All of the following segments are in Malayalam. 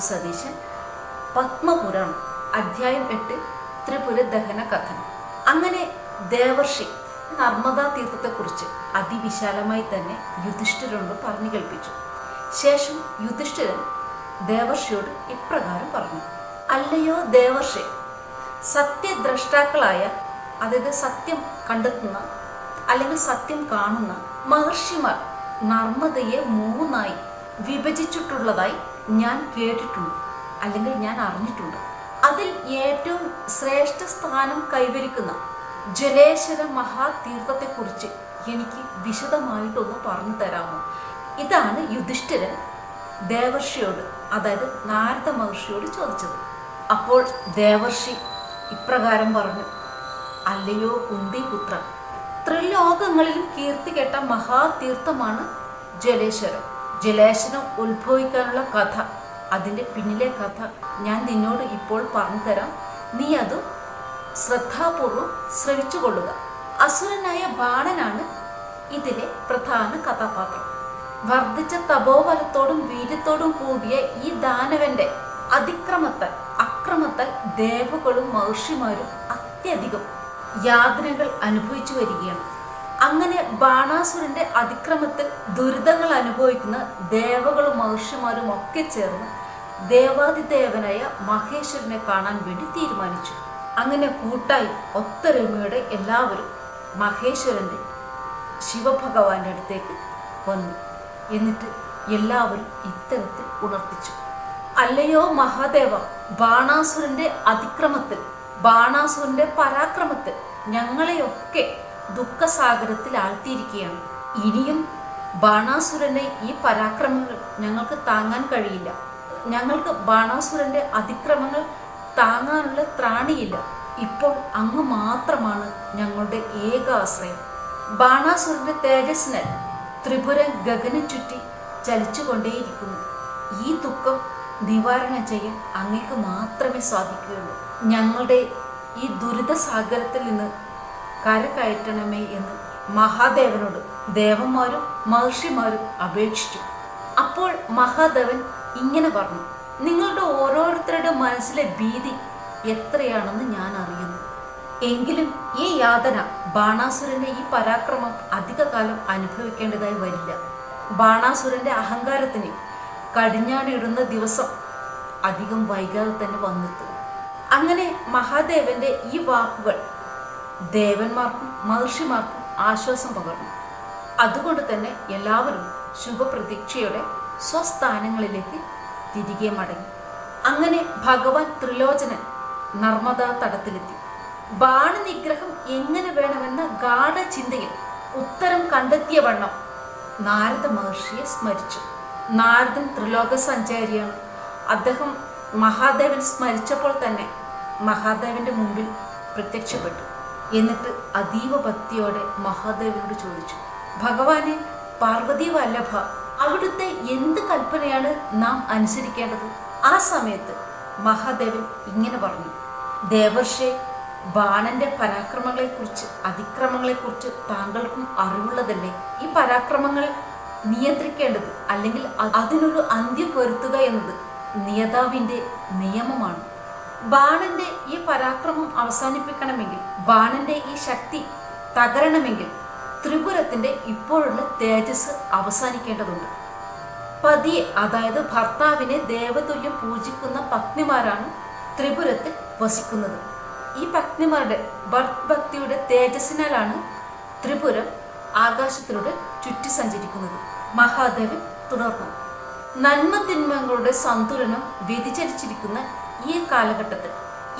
സതീശൻ. പത്മപുരാണം അധ്യായം എട്ട് ത്രിപുര ദഹന കഥനം. അങ്ങനെ ദേവർഷി നർമ്മദാ തീർത്ഥത്തെക്കുറിച്ച് അതിവിശാലമായി തന്നെ യുധിഷ്ഠിരനോട് പറഞ്ഞു കേൾപ്പിച്ചു. ശേഷം യുധിഷ്ഠിരൻ ദേവർഷിയോട് ഇപ്രകാരം പറഞ്ഞു. അല്ലയോ ദേവർഷി സത്യദ്രഷ്ടാക്കളായ അതായത് സത്യം കണ്ടെത്തുന്ന അല്ലെങ്കിൽ സത്യം കാണുന്ന മഹർഷിമാർ നർമ്മദയെ മൂന്നായി വിഭജിച്ചിട്ടുള്ളതായി ഞാൻ കേട്ടിട്ടുണ്ട് അല്ലെങ്കിൽ ഞാൻ അറിഞ്ഞിട്ടുണ്ട്. അതിൽ ഏറ്റവും ശ്രേഷ്ഠ സ്ഥാനം കൈവരിക്കുന്ന ജലേശ്വര മഹാതീർത്ഥത്തെക്കുറിച്ച് എനിക്ക് വിശദമായിട്ടൊന്ന് പറഞ്ഞു തരാമോ? ഇതാണ് യുധിഷ്ഠിരൻ ദേവർഷിയോട് അതായത് നാരദ മഹർഷിയോട് ചോദിച്ചത്. അപ്പോൾ ദേവർഷി ഇപ്രകാരം പറഞ്ഞു അല്ലയോ കുന്തിപുത്ര ത്രിലോകങ്ങളിലും കീർത്തി കേട്ട മഹാതീർത്ഥമാണ് ജലേശ്വരം. ജലേശ്വരം ഉത്ഭവിക്കാനുള്ള കഥ. അതിന്റെ പിന്നിലെ കഥ ഞാൻ നിന്നോട് ഇപ്പോൾ പറഞ്ഞു തരാം നീ അത് ശ്രദ്ധാപൂർവം ശ്രവിച്ചു കൊള്ളുക അസുരനായ ബാണനാണ് ഇതിലെ പ്രധാന കഥാപാത്രം. വർദ്ധിച്ച തപോബലത്തോടും വീര്യത്തോടും കൂടിയ ഈ ദാനവന്റെ അതിക്രമത്താൽ അക്രമത്താൽ ദേവകളും മഹർഷിമാരും അത്യധികം യാതനകൾ അനുഭവിച്ചു വരികയാണ്. അങ്ങനെ ബാണാസുരന്റെ അതിക്രമത്തിൽ ദുരിതങ്ങൾ അനുഭവിക്കുന്ന ദേവകളും മഹർഷിമാരും ഒക്കെ ചേർന്ന് ദേവാതിദേവനായ മഹേശ്വരനെ കാണാൻ വേണ്ടി തീരുമാനിച്ചു. അങ്ങനെ കൂട്ടായി ഒത്തൊരുമയോടെ എല്ലാവരും മഹേശ്വരന്റെ ശിവഭഗവാന്റെ അടുത്തേക്ക് വന്നു. എന്നിട്ട് എല്ലാവരും ഇത്തരത്തിൽ ഉണർത്തിച്ചു. അല്ലയോ മഹാദേവ ബാണാസുരന്റെ അതിക്രമത്തിൽ ബാണാസുരന്റെ പരാക്രമത്തിൽ ഞങ്ങളെയൊക്കെ ദുഃഖസാഗരത്തിൽ ആഴ്ത്തിയിരിക്കുകയാണ് ഇനിയും ബാണാസുരന്റെ ഈ പരാക്രമങ്ങൾ ഞങ്ങൾക്ക് താങ്ങാൻ കഴിയില്ല. ഞങ്ങൾക്ക് ബാണാസുരന്റെ അതിക്രമങ്ങൾ താങ്ങാനുള്ള ത്രാണിയില്ല. ഇപ്പോൾ അങ്ങ് മാത്രമാണ് ഞങ്ങളുടെ ഏക ആശ്രയം ബാണാസുരന്റെ തേജസ്സിന് ത്രിപുര ഗഗനം ചുറ്റി ചലിച്ചുകൊണ്ടേയിരിക്കുന്നു. ഈ ദുഃഖം നിവാരണം ചെയ്യാൻ അങ്ങേക്ക് മാത്രമേ സാധിക്കുകയുള്ളൂ. ഞങ്ങളുടെ ഈ ദുരിത സാഗരത്തിൽ നിന്ന് കരകയറ്റണമേ എന്ന് മഹാദേവനോട് ദേവന്മാരും മഹർഷിമാരും അപേക്ഷിച്ചു. അപ്പോൾ മഹാദേവൻ ഇങ്ങനെ പറഞ്ഞു നിങ്ങളുടെ ഓരോരുത്തരുടെ മനസ്സിലെ ഭീതി എത്രയാണെന്ന് ഞാൻ അറിയുന്നു. എങ്കിലും ഈ യാതന ബാണാസുരന്റെ ഈ പരാക്രമം അധികകാലം അനുഭവിക്കേണ്ടതായി വരില്ല. ബാണാസുരന്റെ അഹങ്കാരത്തിന് കടിഞ്ഞാണിടുന്ന ദിവസം അധികം വൈകാതെ തന്നെ വന്നെത്തും. അങ്ങനെ മഹാദേവന്റെ ഈ വാക്കുകൾ ദേവന്മാർക്കും മഹർഷിമാർക്കും ആശ്വാസം പകർന്നു. അതുകൊണ്ട് തന്നെ എല്ലാവരും ശുഭപ്രതീക്ഷയോടെ സ്വസ്ഥാനങ്ങളിലേക്ക് തിരികെ മടങ്ങി. അങ്ങനെ ഭഗവാൻ ത്രിലോചനൻ നർമ്മദാ തടത്തിലെത്തി. ബാണനിഗ്രഹം എങ്ങനെ വേണമെന്ന ഗാഠചിന്തയിൽ ഉത്തരം കണ്ടെത്തിയ വണ്ണം നാരദ മഹർഷിയെ സ്മരിച്ചു. നാരദൻ ത്രിലോക സഞ്ചാരിയാണ്. അദ്ദേഹം മഹാദേവൻ സ്മരിച്ചപ്പോൾ തന്നെ മഹാദേവന്റെ മുമ്പിൽ പ്രത്യക്ഷപ്പെട്ടു. എന്നിട്ട് അതീവ ഭക്തിയോടെ മഹാദേവനോട് ചോദിച്ചു ഭഗവാനെ പാർവതി വല്ലഭ അവിടുത്തെ എന്ത് കൽപ്പനയാണ് നാം അനുസരിക്കേണ്ടത്? ആ സമയത്ത് മഹാദേവൻ ഇങ്ങനെ പറഞ്ഞു ദേവർഷെ ബാണന്റെ പരാക്രമങ്ങളെക്കുറിച്ച് അതിക്രമങ്ങളെക്കുറിച്ച് താങ്കൾക്കും അറിവുള്ളതല്ലേ? ഈ പരാക്രമങ്ങൾ നിയന്ത്രിക്കേണ്ടത് അല്ലെങ്കിൽ അതിനൊരു അന്ത്യം വരുത്തുക എന്നത് നിയതാവിന്റെ നിയമമാണ്. ബാണന്റെ ഈ പരാക്രമം അവസാനിപ്പിക്കണമെങ്കിൽ ബാണന്റെ ഈ ശക്തി തകരണമെങ്കിൽ ത്രിപുരത്തിന്റെ ഇപ്പോഴുള്ള തേജസ് അവസാനിക്കേണ്ടതുണ്ട്. പതിയെ അതായത് ഭർത്താവിനെ ദേവതുല്യം പൂജിക്കുന്ന പത്നിമാരാണ് ത്രിപുരത്തിൽ വസിക്കുന്നത്. ഈ പത്നിമാരുടെ ഭക്തിയുടെ തേജസ്സിനാലാണ് ത്രിപുരം ആകാശത്തിലൂടെ ചുറ്റി സഞ്ചരിക്കുന്നത് മഹാദേവൻ തുടർന്നു. നന്മ തിന്മകളുടെ സന്തുലനം വ്യതിചരിച്ചിരിക്കുന്ന ഈ കാലഘട്ടത്തിൽ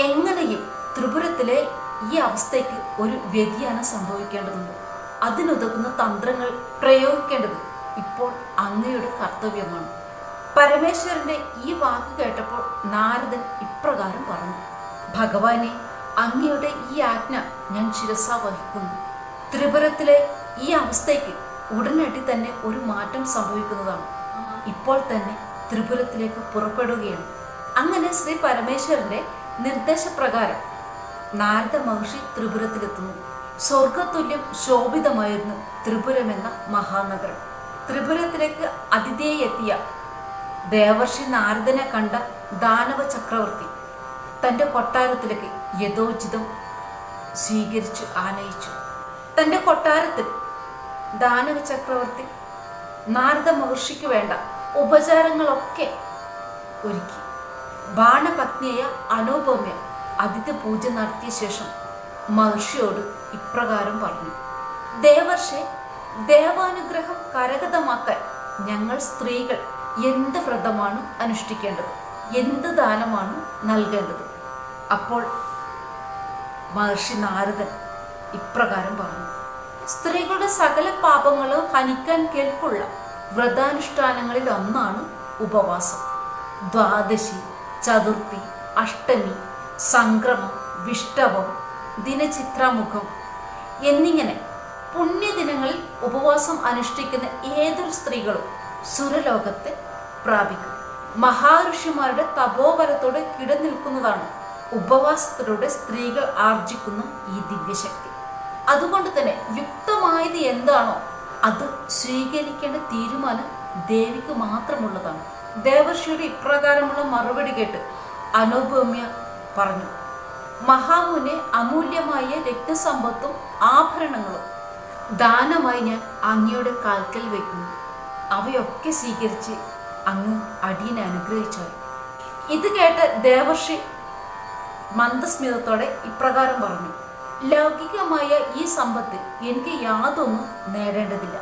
എങ്ങനെയും ത്രിപുരത്തിലെ ഈ അവസ്ഥയ്ക്ക് ഒരു വ്യതിയാനം സംഭവിക്കേണ്ടതുണ്ട്. അതിനുതകുന്ന തന്ത്രങ്ങൾ പ്രയോഗിക്കേണ്ടത് ഇപ്പോൾ അങ്ങയുടെ കർത്തവ്യമാണ്. പരമേശ്വരന്റെ ഈ വാക്ക് കേട്ടപ്പോൾ നാരദൻ ഇപ്രകാരം പറഞ്ഞു ഭഗവാനെ അങ്ങയുടെ ഈ ആജ്ഞ ഞാൻ ശിരസ വഹിക്കുന്നു. ത്രിപുരത്തിലെ ഈ അവസ്ഥയ്ക്ക് ഉടനടി തന്നെ ഒരു മാറ്റം സംഭവിക്കുന്നതാണ്. ഇപ്പോൾ തന്നെ ത്രിപുരത്തിലേക്ക് പുറപ്പെടുകയാണ്. അങ്ങനെ ശ്രീ പരമേശ്വരന്റെ നിർദ്ദേശപ്രകാരം നാരദ മഹർഷി ത്രിപുരത്തിലെത്തുന്നു. സ്വർഗതുല്യം ശോഭിതമായിരുന്നു ത്രിപുരം എന്ന മഹാനഗരം. ത്രിപുരത്തിലേക്ക് അതിഥിയായി എത്തിയ ദേവർഷി നാരദനെ കണ്ട ദാനവ ചക്രവർത്തി തന്റെ കൊട്ടാരത്തിലേക്ക് യഥോചിതം സ്വീകരിച്ചു ആനയിച്ചു. തന്റെ കൊട്ടാരത്തിൽ ദാനവ ചക്രവർത്തി നാരദ മഹർഷിക്ക് വേണ്ട ഉപചാരങ്ങളൊക്കെ ഒരുക്കി. ബാണപത്നിയായ അനോപമ്യ അതിഥി പൂജ നടത്തിയ ശേഷം മഹർഷിയോട് ഇപ്രകാരം പറഞ്ഞു. ദേവർഷെ ദേവാനുഗ്രഹം കരഗതമാക്കാൻ ഞങ്ങൾ സ്ത്രീകൾ എന്ത് വ്രതമാണ് അനുഷ്ഠിക്കേണ്ടത്? എന്ത് ദാനമാണ് നൽകേണ്ടത്? അപ്പോൾ മഹർഷി നാരദൻ ഇപ്രകാരം പറഞ്ഞു. സ്ത്രീകളുടെ സകല പാപങ്ങളും ഹനിക്കാൻ കേൾപ്പുള്ള വ്രതാനുഷ്ഠാനങ്ങളിൽ ഒന്നാണ് ഉപവാസം. ദ്വാദശി ചതുർത്ഥി അഷ്ടമി സംക്രമം വിഷ്ടവം ദിനചിത്രാമുഖം എന്നിങ്ങനെ പുണ്യദിനങ്ങളിൽ ഉപവാസം അനുഷ്ഠിക്കുന്ന ഏതൊരു സ്ത്രീകളും സുരലോകത്തെ പ്രാപിക്കും. മഹാഋഷിമാരുടെ തപോവരത്തോടെ കിടനിൽക്കുന്നതാണ് ഉപവാസത്തിലൂടെ സ്ത്രീകൾ ആർജിക്കുന്ന ഈ ദിവ്യശക്തി. അതുകൊണ്ട് തന്നെ യുക്തമായത് എന്താണോ അത് സ്വീകരിക്കേണ്ട തീരുമാനം ദേവിക്ക് മാത്രമുള്ളതാണ്. ദേവർഷിയുടെ ഇപ്രകാരമുള്ള മറുപടി കേട്ട് അനുപമ്യ പറഞ്ഞു മഹാമുനെ അമൂല്യമായ രക്തസമ്പത്തും ആഭരണങ്ങളും ദാനമായി ഞാൻ അങ്ങയുടെ കാൽക്കൽ വയ്ക്കുന്നു അവയൊക്കെ സ്വീകരിച്ച് അങ്ങ് അടിയനെ അനുഗ്രഹിച്ചാൽ. ഇത് കേട്ട് ദേവർഷി മന്ദസ്മിതത്തോടെ ഇപ്രകാരം പറഞ്ഞു ലൗകികമായ ഈ സമ്പത്ത് എനിക്ക് യാതൊന്നും നേടേണ്ടതില്ല.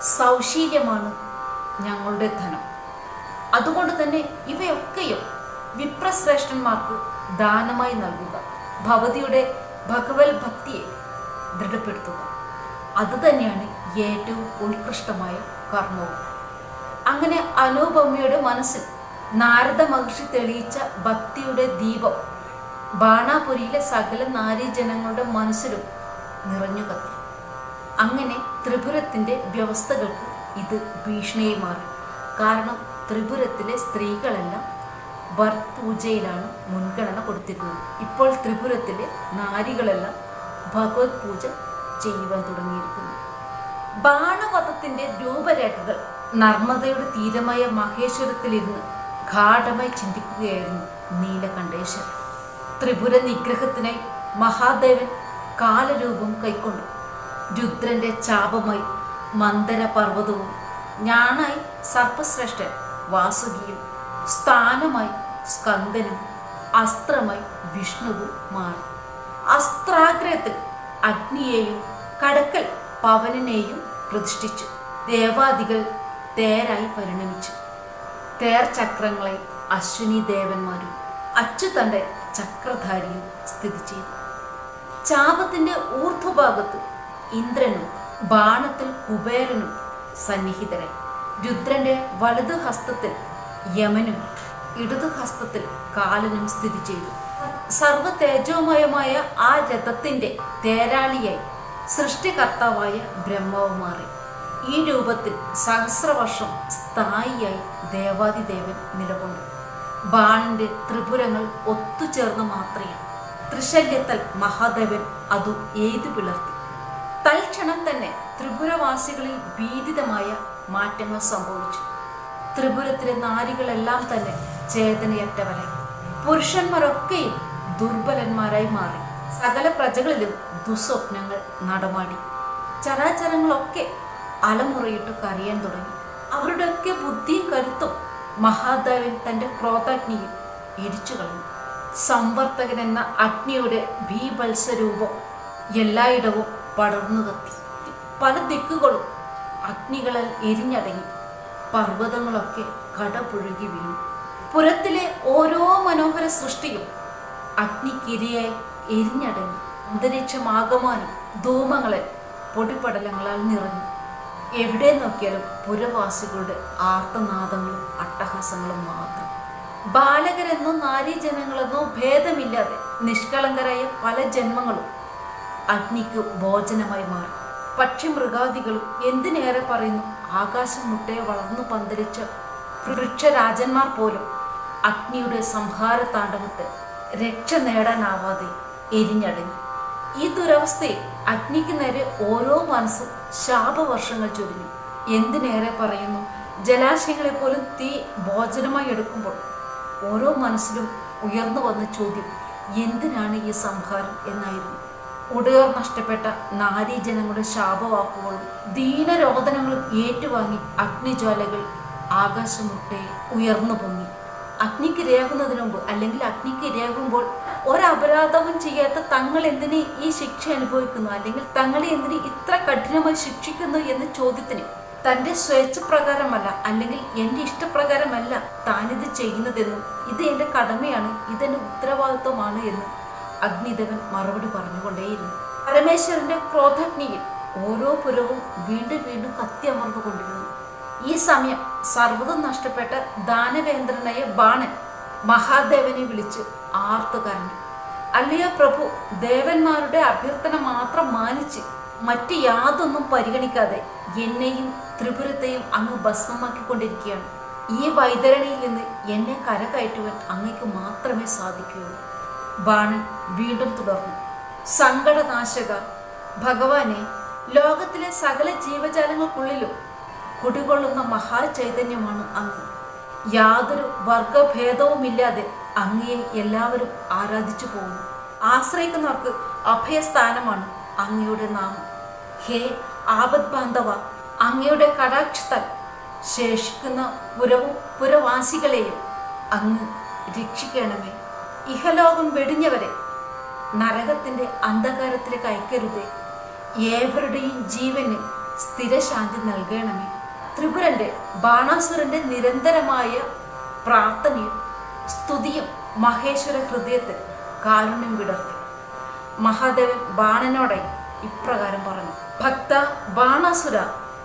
സൗശീല്യമാണ് ഞങ്ങളുടെ ധനം. അതുകൊണ്ട് തന്നെ ഇവയൊക്കെയും വിപ്രശ്രേഷ്ഠന്മാർക്ക് ദാനമായി നൽകുക ഭവതിയുടെ ഭഗവത് ഭക്തിയെ ദൃഢപ്പെടുത്തുക. അത് തന്നെയാണ് ഏറ്റവും ഉത്കൃഷ്ടമായ കർമ്മവും. അങ്ങനെ അനുപമയുടെ മനസ്സിൽ നാരദ മഹർഷി തെളിയിച്ച ഭക്തിയുടെ ദീപം ബാണാപുരിയിലെ സകല നാരീജനങ്ങളുടെ മനസ്സിലും നിറഞ്ഞു കത്തി. അങ്ങനെ ത്രിപുരത്തിന്റെ വ്യവസ്ഥകൾക്ക് ഇത് ഭീഷണിയെ മാറി. കാരണം ത്രിപുരത്തിലെ സ്ത്രീകളെല്ലാം ഭർത്ത് പൂജയിലാണ് മുൻഗണന കൊടുത്തിരുന്നത്. ഇപ്പോൾ ത്രിപുരത്തിലെ നാരികളെല്ലാം ഭഗവത് പൂജ ചെയ്യുവാൻ തുടങ്ങിയിരിക്കുന്നു. ബാണവധത്തിന്റെ രൂപരേഖകൾ നർമ്മദയുടെ തീരമായ മഹേശ്വരത്തിലിരുന്ന് ഗാഠമായി ചിന്തിക്കുകയായിരുന്നു നീലകണ്ഠേശ്വരൻ. ത്രിപുര നിഗ്രഹത്തിനായി മഹാദേവൻ കാലരൂപം കൈക്കൊണ്ടു. രുദ്രന്റെ ചാപമായി മന്ദര പർവതവും ഞാനായി സർപ്പശ്രേഷ്ഠൻ വാസുകിയും സ്ഥാനമായി സ്കന്ദനും അസ്ത്രമായി വിഷ്ണുവും മാറി. അസ്ത്രാഗ്രഹത്തിൽ അഗ്നിയെയും കടക്കൽ പവനനെയും പ്രതിഷ്ഠിച്ചു. ദേവാദികൾ തേരായി പരിണമിച്ചു. തേർ ചക്രങ്ങളെ അശ്വിനി ദേവന്മാരും അച്ചുതന്റെ ചക്രധാരിയും സ്ഥിതി ചെയ്തു. ചാപത്തിന്റെ ഊർധ്വഭാഗത്ത് ഇന്ദ്രനും ബാണത്തിൽ കുബേരനും സന്നിഹിതരായി. രുദ്രന്റെ വലതു ഹസ്തത്തിൽ യമനും ഇടതു ഹസ്തത്തിൽ കാലനും സ്ഥിതി ചെയ്തു. സർവ തേജോമയമായ ആ രഥത്തിന്റെ തേരാളിയായി സൃഷ്ടികർത്താവായ ബ്രഹ്മാവ് മാറി ഈ രൂപത്തിൽ സഹസ്രവർഷം സ്ഥായിയായി ദേവാദിദേവൻ നിലകൊണ്ടു. ബാണന്റെ ത്രിപുരങ്ങൾ ഒത്തുചേർന്ന് മാത്രയാണ്. ത്രിശല്യത്തൽ മഹാദേവൻ അതു ഏതു പിളർത്തി. തൽക്ഷണം തന്നെ ത്രിപുരവാസികളിൽ ഭീതിതമായ മാറ്റങ്ങൾ സംഭവിച്ചു. ത്രിപുരത്തിലെ നാരികളെല്ലാം തന്നെ ചേതനയറ്റവരായി. പുരുഷന്മാരൊക്കെയും ദുർബലന്മാരായി മാറി. സകല പ്രജകളിലും ദുസ്വപ്നങ്ങൾ നടമാടി. ചരാചരങ്ങളൊക്കെ അലമുറയിട്ട് കരയാൻ തുടങ്ങി. അവരുടെയൊക്കെ ബുദ്ധിയും കരുത്തും മഹാദേവൻ തന്റെ ക്രോധാഗ്നിയിൽ ഇടിച്ചു കളഞ്ഞു. സംവർത്തകൻ എന്ന അഗ്നിയുടെ ഭീഭത്സരൂപം എല്ലായിടവും പടർന്നു കത്തി. പല ദിക്കുകളും അഗ്നികളാൽ എരിഞ്ഞടങ്ങി. പർവതങ്ങളൊക്കെ കടപുഴുകി വീണു. പുരത്തിലെ ഓരോ മനോഹര സൃഷ്ടിയും അഗ്നിക്കിരയായി എരിഞ്ഞടങ്ങി. അന്തരീക്ഷമാകമാനം ധൂമങ്ങളെ പൊടിപടലങ്ങളാൽ നിറഞ്ഞു. എവിടെ നോക്കിയാലും പുരവാസികളുടെ ആർത്തനാദങ്ങളും അട്ടഹാസങ്ങളും മാത്രം. ബാലകരെന്നോ നാരീജനങ്ങളെന്നോ ഭേദമില്ലാതെ നിഷ്കളങ്കരായ പല ജന്മങ്ങളും അഗ്നിക്ക് ഭോജനമായി മാറി. പക്ഷി മൃഗാദികൾ എന്തിനേറെ പറയുന്നു? ആകാശം മുട്ടയെ വളർന്നു പന്തലിച്ച വൃക്ഷരാജന്മാർ പോലും അഗ്നിയുടെ സംഹാര താണ്ഡവത്തെ രക്ഷ നേടാനാവാതെ എരിഞ്ഞടങ്ങി ഈ ദുരവസ്ഥയിൽ അഗ്നിക്ക് നേരെ ഓരോ മനസ്സും ശാപവർഷങ്ങൾ ചൊരിഞ്ഞു. എന്തിനേറെ പറയുന്നു? ജലാശയങ്ങളെ പോലും തീ ഭോജനമായി എടുക്കുമ്പോൾ ഓരോ മനസ്സിലും ഉയർന്നു വന്ന ചോദ്യം എന്തിനാണ് ഈ സംഹാരം എന്നായിരുന്നു. ഉടയോർ നഷ്ടപ്പെട്ട നാരീജനങ്ങളുടെ ശാപവാക്കുകളും ദീനരോദനങ്ങളും ഏറ്റുവാങ്ങി അഗ്നിജ്വാലകൾ ആകാശമുട്ടെ ഉയർന്നു പൊങ്ങി. അഗ്നിക്ക് ഇരയാകുന്നതിന് മുമ്പ് അല്ലെങ്കിൽ അഗ്നിക്ക് ഇരയാകുമ്പോൾ ഒരപരാധവും ചെയ്യാത്ത തങ്ങൾ എന്തിന് ഈ ശിക്ഷ അനുഭവിക്കുന്നു അല്ലെങ്കിൽ തങ്ങളെ എന്തിന് ഇത്ര കഠിനമായി ശിക്ഷിക്കുന്നു എന്ന ചോദ്യത്തിന് തന്റെ സ്വേച്ഛപ്രകാരമല്ല അല്ലെങ്കിൽ എന്റെ ഇഷ്ടപ്രകാരമല്ല താനിത് ചെയ്യുന്നതെന്നും ഇത് എന്റെ കടമയാണ് ഇതെന്റെ ഉത്തരവാദിത്വമാണ് എന്ന് അഗ്നിദേവൻ മറുപടി പറഞ്ഞുകൊണ്ടേയിരുന്നു. പരമേശ്വരന്റെ ക്രോധാഗ്നിയിൽ ഓരോ പുരവും വീണ്ടും വീണ്ടും കത്തിയമർന്നുകൊണ്ടിരുന്നു ഈ സമയം സർവതും നഷ്ടപ്പെട്ട ദാനവേന്ദ്രനായ ബാണൻ മഹാദേവനെ വിളിച്ച് ആർത്തു കരഞ്ഞു അല്ലയോ പ്രഭു ദേവന്മാരുടെ അഭ്യർത്ഥന മാത്രം മാനിച്ച് മറ്റ് യാതൊന്നും പരിഗണിക്കാതെ എന്നെയും ത്രിപുരത്തെയും അങ്ങ് ഭസ്മമാക്കിക്കൊണ്ടിരിക്കുകയാണ്. ഈ വൈതരണിയിൽ നിന്ന് എന്നെ കരകയറ്റുവാൻ അങ്ങേക്ക് മാത്രമേ സാധിക്കുകയുള്ളൂ. ബാണൻ വീണ്ടും തുടർന്നു. സങ്കടനാശക ഭഗവാനെ ലോകത്തിലെ സകല ജീവജാലങ്ങൾക്കുള്ളിലും കുടികൊള്ളുന്ന മഹാചൈതന്യമാണ് അങ്ങ്. യാതൊരു വർഗഭേദവുമില്ലാതെ അങ്ങയെ എല്ലാവരും ആരാധിച്ചു പോകുന്നു. ആശ്രയിക്കുന്നവർക്ക് അഭയസ്ഥാനമാണ് അങ്ങയുടെ നാമം. ഹേ ആപത് ബാന്ധവ അങ്ങയുടെ കടാക്ഷത്താൽ ശേഷിക്കുന്ന പുരവും പുരവാസികളെയും അങ്ങ് രക്ഷിക്കണമേ. ഇഹലോകം വെടിഞ്ഞവരെ നരകത്തിന്റെ അന്ധകാരത്തിലേക്ക് അയക്കരുതേ ഏവരുടെയും ജീവന് സ്ഥിരശാന്തി നൽകണമേ. ത്രിപുരന്റെ ബാണാസുരന്റെ നിരന്തരമായ പ്രാർത്ഥനയും സ്തുതിയും മഹേശ്വര ഹൃദയത്തിൽ കാരുണ്യം വിടർത്തി. മഹാദേവൻ ബാണനോടെ ഇപ്രകാരം പറഞ്ഞു ഭക്ത ബാണാസുര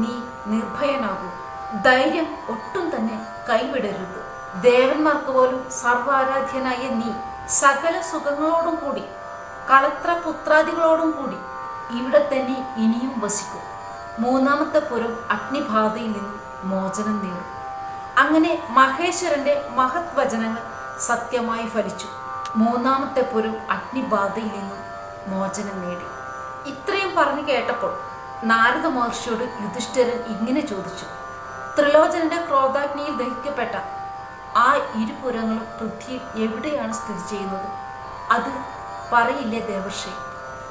നീ നിർഭയനാകൂ. ധൈര്യം ഒട്ടും തന്നെ കൈവിടരുത്. ദേവന്മാർക്ക് പോലും സർവാരാധ്യനായ നീ സകല സുഖങ്ങളോടും കൂടി കളത്ര പുത്രാദികളോടും കൂടി ഇവിടെ തന്നെ ഇനിയും വസിക്കും. മൂന്നാമത്തെ പുരം അഗ്നിബാധയിൽ നിന്ന് മോചനം നേടും. അങ്ങനെ മഹേശ്വരന്റെ മഹത് വചനങ്ങൾ സത്യമായി ഫലിച്ചു. മൂന്നാമത്തെ പുരം അഗ്നിബാധയിൽ നിന്നും മോചനം നേടി. ഇത്രയും പറഞ്ഞു കേട്ടപ്പോൾ നാരദ മഹർഷിയോട് യുധിഷ്ഠിരൻ ഇങ്ങനെ ചോദിച്ചു. ത്രിലോചനന്റെ ക്രോധാഗ്നിയിൽ ദഹിക്കപ്പെട്ട ആ ഇരുപുരങ്ങളും പൃഥ്വിയിൽ എവിടെയാണ് സ്ഥിതി ചെയ്യുന്നത്? അത് പറയില്ലേ ദേവർഷി?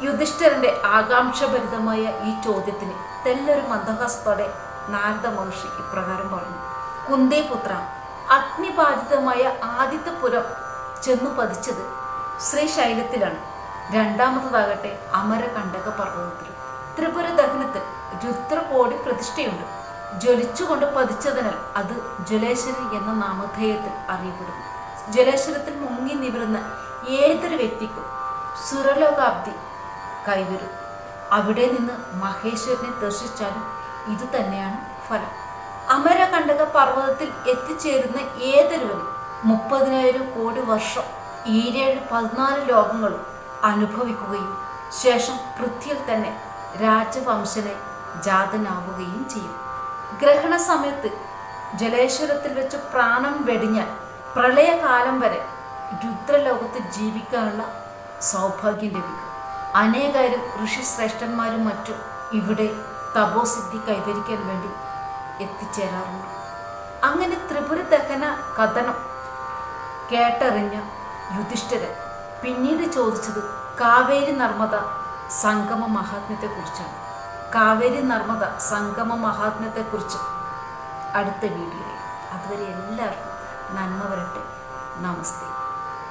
യുധിഷ്ഠിരന്റെ ആകാംക്ഷഭരിതമായ ഈ ചോദ്യത്തിന് തെല്ലൊരു മന്ദഹാസത്തോടെ നാരദ മഹർഷി ഇപ്രകാരം പറഞ്ഞു. കുന്തേപുത്ര അഗ്നിബാധിതമായ ആദിത്യപുരം പുരം ചെന്നു പതിച്ചത് ശ്രീശൈലത്തിലാണ്. രണ്ടാമത്തതാകട്ടെ അമരകണ്ടക പർവതത്തിൽ. ത്രിപുര ദഹനത്തിൽ രുദ്രകോടി പ്രതിഷ്ഠയുണ്ട്. ജ്വലിച്ചുകൊണ്ട് പതിച്ചതിനാൽ അത് ജലേശ്വരി എന്ന നാമധേയത്തിൽ അറിയപ്പെടുന്നു. ജലേശ്വരത്തിൽ മുങ്ങി നിവരുന്ന ഏതൊരു വ്യക്തിക്കും സുരലോകാബ്ദി കൈവരും. അവിടെ നിന്ന് മഹേശ്വരനെ ദർശിച്ചാലും ഇത് തന്നെയാണ് ഫലം. അമരകണ്ടക പർവതത്തിൽ എത്തിച്ചേരുന്ന ഏതൊരുവനും മുപ്പതിനായിരം കോടി വർഷം ഈരേഴ് പതിനാല് ലോകങ്ങളും അനുഭവിക്കുകയും ശേഷം പൃഥ്വിയിൽ തന്നെ രാജവംശനെ ജാതനാവുകയും ചെയ്യും. ഗ്രഹണ സമയത്ത് ജലേശ്വരത്തിൽ വെച്ച് പ്രാണം വെടിഞ്ഞാൽ പ്രളയകാലം വരെ രുദ്രലോകത്ത് ജീവിക്കാനുള്ള സൗഭാഗ്യം ലഭിക്കും. അനേകാരും ഋഷിശ്രേഷ്ഠന്മാരും മറ്റും ഇവിടെ തപോസിദ്ധി കൈവരിക്കാൻ വേണ്ടി എത്തിച്ചേരാറുണ്ട്. അങ്ങനെ ത്രിപുര ദഹന കഥനം കേട്ടറിഞ്ഞ യുധിഷ്ഠിരൻ പിന്നീട് ചോദിച്ചത് കാവേരി നർമ്മദ സംഗമ മഹാത്മ്യത്തെക്കുറിച്ചാണ്. കാവേരി നർമ്മദ സംഗമ മഹാത്മ്യത്തെക്കുറിച്ച് അടുത്ത വീഡിയോയിൽ. അതുവരെ എല്ലാവർക്കും നന്മ വരട്ടെ. നമസ്തേ.